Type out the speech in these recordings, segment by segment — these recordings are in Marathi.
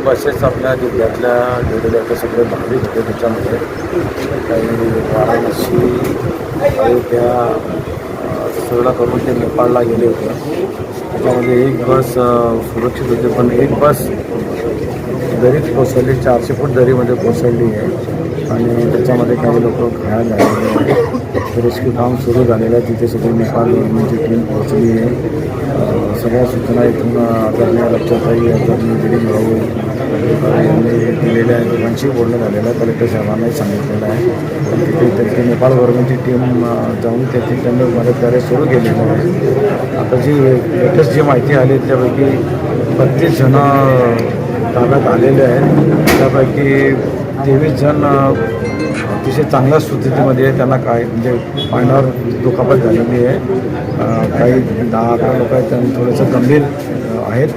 बसेस आपल्या जिल्ह्यातल्या गेलेल्या सगळे भाविक होते त्याच्यामध्ये. काही वाराणसी अयोध्या सगळं करून ते नेपाळला गेले होते. त्याच्यामध्ये एक बस सुरक्षित होते पण एक बस दरीत कोसळली चारशे फूट दरीमध्ये कोसळली आहे. आणि त्याच्यामध्ये काही लोक घायल झालेले आहेत. रेस्क्यू काम सुरू झालेलं आहे. तिथे सगळी नेपाळ गव्हर्नमेंटची टीम पोहोचली आहे. सगळ्या सूचना इथून आदरणीय लक्षाताई आदरणीय दिलीप भाऊ यांनी दिलेल्या आहे दोघांशी बोलणं झालेलं आहे. कलेक्टर साहेबांनाही सांगितलेलं आहे. पण तिथे त्यांची नेपाळ गव्हर्नमेंटची टीम जाऊन त्याची त्यांनी मदतकार्य सुरू केलेलं आहे. आता जी लेटेस्ट जी माहिती आली आहे त्यापैकी बत्तीस जण ताब्यात आलेले आहेत. त्यापैकी तेवीस जण अतिशय चांगल्या स्थितीमध्ये आहे त्यांना काय म्हणजे पाण्यावर दुखापत झालेली आहे. काही दहा अकरा लोक आहेत त्यांना थोडंसं गंभीर आहेत.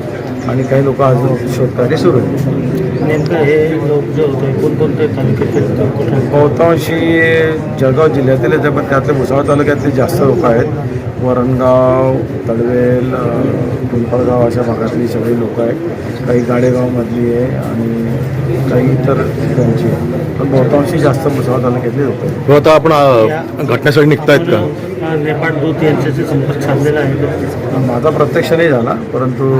आणि काही लोक अजून शोधकार्य सुरू आहे नेमकं हे लोक जे होते कोणकोणते कुठून बहुतांशी जळगाव जिल्ह्यातील आहेत पण त्यातले भुसावळ तालुक्यातले जास्त लोक आहेत. वरणगाव तळवेल अ, पिंपळगाव अशा भागातली सगळी लोक आहेत. काही गाडेगावमधली आहे आणि काही इतर ठिकाणची आहे पण बहुतांशी जास्त भुसावळ तालुक्यातले लोक आहेत. हो आता आपण घटनेसाठी निघतायत का? नेपाळ दूत यांच्याशी संपर्क साधलेला आहे. का? माझा प्रत्यक्ष नाही झाला परंतु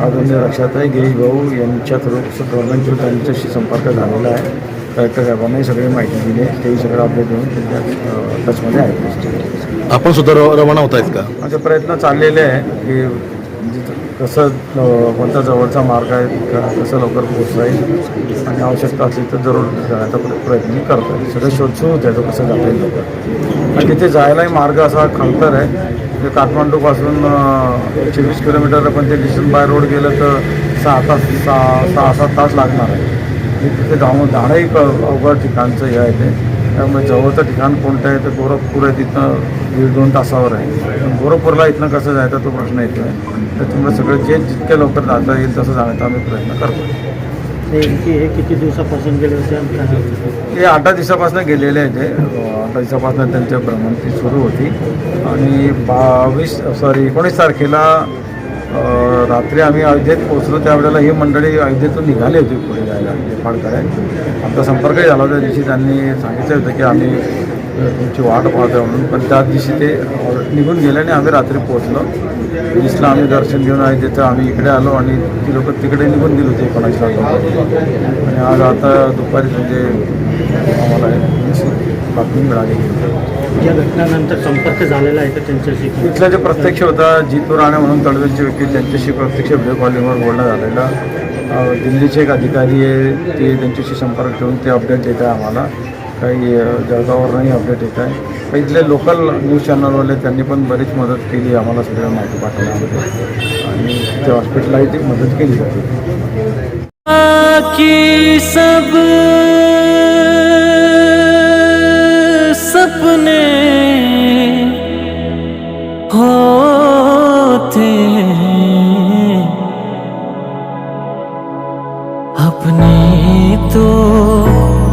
आदरणीय रक्षाताई गिरीश भाऊ यांच्या थ्रू गव्हर्नमेंट थ्रू त्यांच्याशी संपर्क झालेला आहे. कलेक्टर सगळी माहिती दिली. आहे तेही सगळं अपडेट देऊन त्यांच्या अ, टचमध्ये आहेत आपण सुद्धा र- रवाना होत आहेत का? माझे प्रयत्न चाललेले आहे की जिथं कसं कोणता जवळचा मार्ग आहे कसं लवकर पोहोचता येईल आणि आवश्यकता असली तर जरूर जाण्याचा प्र- प्रयत्न मी करतो आहे सगळं शोध सुरू आहे तो कसं जाता येईल लवकर. आणि तिथे जायलाही मार्ग असा खंतर आहे. म्हणजे काठमांडूपासून एकशे वीस किलोमीटर पण ते डिशन बाय रोड गेलं तर सहा तास सहा सहा सात तास लागणार आहे. तिथे जाणंही क- अवघड ठिकाणचं हे आहे ते. त्यामुळे जवळचं ठिकाण कोणतं आहे तर गोरखपूर आहे तिथं दीड दोन तासावर आहे. पण गोरखपूरला इथनं कसं जायचं तो प्रश्न येतो आहे त्याच्यामुळे सगळं जे जितक्या लवकर जाता येईल तसं जाण्याचा आम्ही प्रयत्न करतो. नेमकी हे किती दिवसापासून गेले होते हे आठ दिवसापासून गेलेले आहे ते. आठ दिवसापासून त्यांच्या भ्रमंती सुरू होती. आणि बावीस सॉरी एकोणीस तारखेला रात्री आम्ही अयोध्येत पोहोचलो त्यावेळेला ही मंडळी अयोध्येतून निघाली होती पुढे जायला फाडकर आमचा संपर्कही झाला होता त्या दिवशी त्यांनी सांगितलं होतं की आम्ही अं, तुमची वाट पाहतो म्हणून. पण त्याच दिवशी ते निघून गेले आणि आम्ही रात्री पोहोचलो. वीसला आम्ही दर्शन घेऊन अयोध्येचं आम्ही इकडे आलो आणि ती लोक तिकडे निघून गेली होती एकोणासला आणि आज आता दुपारी म्हणजे आम्हाला बातमी मिळाली. या घटनेनंतर संपर्क झालेला आहे का त्यांच्याशी? तिथला जे प्रत्यक्ष होता जितू राणे म्हणून तळवेलचे व्यक्ती त्यांच्याशी प्रत्यक्ष व्हिडिओ कॉलिंगवर बोलणं झालेलं. दिल्लीचे एक अधिकारी आहे ते त्यांच्याशी संपर्क ठेवून ते अपडेट देत आहे आम्हाला. काही जळगावर नाही अपडेट येत आहे. इथले लोकल न्यूज चॅनलवाले त्यांनी पण बरीच मदत केली आम्हाला सगळ्या माहिती पाठवण्यामध्ये. आणि त्या हॉस्पिटललाही ती मदत केली जाते. सब सपने होते अपने तो